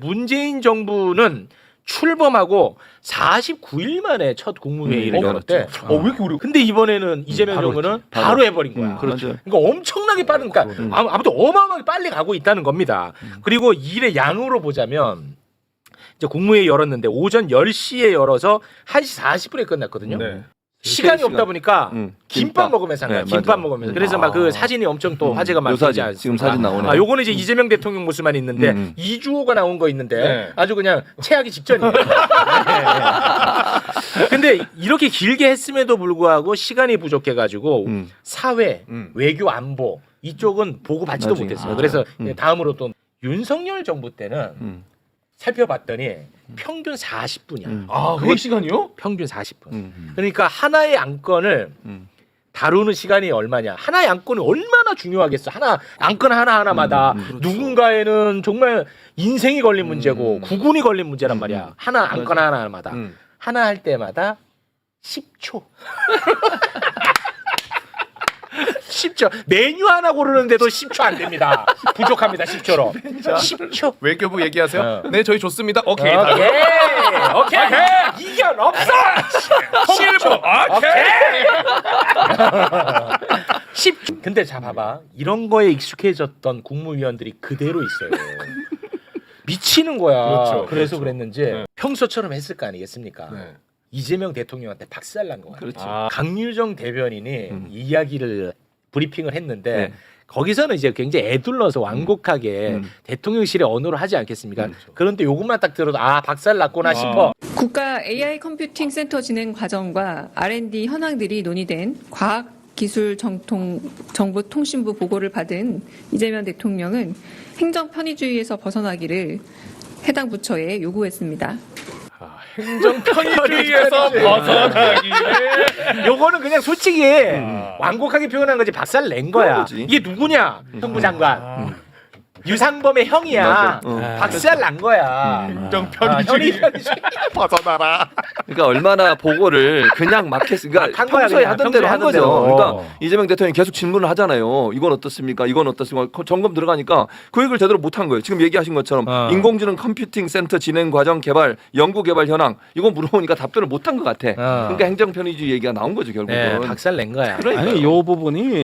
문재인 정부는 출범하고 49일 만에 첫 국무회의를 음, 열었대. 어, 왜 이렇게 우리 근데 이번에는 이재명 정부는 했지. 바로, 바로. 해버린 거야. 음, 그렇죠. 그러니까 엄청나게 빠른, 그러니까 음. 아무- 아무튼 어마어마하게 빨리 가고 있다는 겁니다. 그리고 일의 양으로 보자면 이제 국무회의 열었는데 오전 10시에 열어서 1시 40분에 끝났거든요. 네. 시간이 시간. 없다 보니까 음, 김밥, 김밥. 먹으면서 한 거야. 네, 김밥 맞아요. 먹으면서. 음. 그래서 막 그 사진이 엄청 또 음. 화제가 막요 사진, 않습니까? 지금 사진 나오네. 아, 요거는 이제 이재명 대통령 모습만 있는데 음, 음. 이주호가 나온 거 있는데 네. 아주 그냥 체하기 직전이에요. 네. 근데 이렇게 길게 했음에도 불구하고 시간이 부족해 가지고 음. 사회, 음. 외교, 안보 이쪽은 보고 받지도 나중에. 못했어요. 아, 그래서 음. 다음으로 또 윤석열 정부 때는 음. 살펴봤더니 평균 40분이야. 음. 아, 그게 시간이요? 평균 40분. 음. 그러니까 하나의 안건을 음. 다루는 시간이 얼마냐? 하나의 안건이 얼마나 중요하겠어? 하나 안건 하나 하나마다 음, 음, 그렇죠. 누군가에는 정말 인생이 걸린 문제고 음. 구군이 걸린 문제란 음, 말이야. 음. 하나 안건 맞아. 하나마다 음. 하나 할 때마다 10초. 10초. 메뉴 하나 고르는데도 10초 안 됩니다. 부족합니다. 10초로. 10초. 외교부 얘기하세요? 어. 네, 저희 좋습니다. 오케이. 오케이. 다음. 오케이. 이견 없어. 7분. 오케이. 10초. 근데 자 봐봐. 이런 거에 익숙해졌던 국무위원들이 그대로 있어요. 미치는 거야. 그렇죠, 그래서 그렇죠. 그랬는지 네. 평소처럼 했을 거 아니겠습니까? 네. 이재명 대통령한테 박살난 거 같아. 그렇지. 아. 강유정 대변인이 음. 이야기를 브리핑을 했는데 네. 거기서는 이제 굉장히 애둘러서 완곡하게 음. 대통령실의 언어로 하지 않겠습니까? 음. 그런데 요것만 딱 들어도 아 박살 났구나 아. 싶어. 국가 AI 컴퓨팅 센터 진행 과정과 R&D 현황들이 논의된 과학 기술 정통 정보통신부 보고를 받은 이재명 대통령은 행정 편의주의에서 벗어나기를 해당 부처에 요구했습니다. 행정 편의주의에서 벗어나기를. 요거는 그냥 솔직히 완곡하게 표현한 거지 박살 낸 거야. 이게 누구냐? 정부 장관. 유상범의 형이야. 맞아. 어. 박살 난 거야. 행정 아, 편의주의 현이 편의주의. 벗어나라. 그러니까 얼마나 보고를 그냥 막 했, 그러니까 한 거야, 평소에 그냥. 하던 평소에 대로 한 하던 거죠. 대로. 그러니까 이재명 대통령이 계속 질문을 하잖아요. 이건 어떻습니까? 이건 어떻습니까? 그 점검 들어가니까 그 얘기를 제대로 못 한 거예요. 지금 얘기하신 것처럼 어. 인공지능 컴퓨팅 센터 진행 과정 개발, 연구 개발 현황 이거 물어보니까 답변을 못 한 것 같아. 어. 그러니까 행정 편의주의 얘기가 나온 거죠 결국은. 네, 박살 낸 거야. 그러니까요. 아니 요 부분이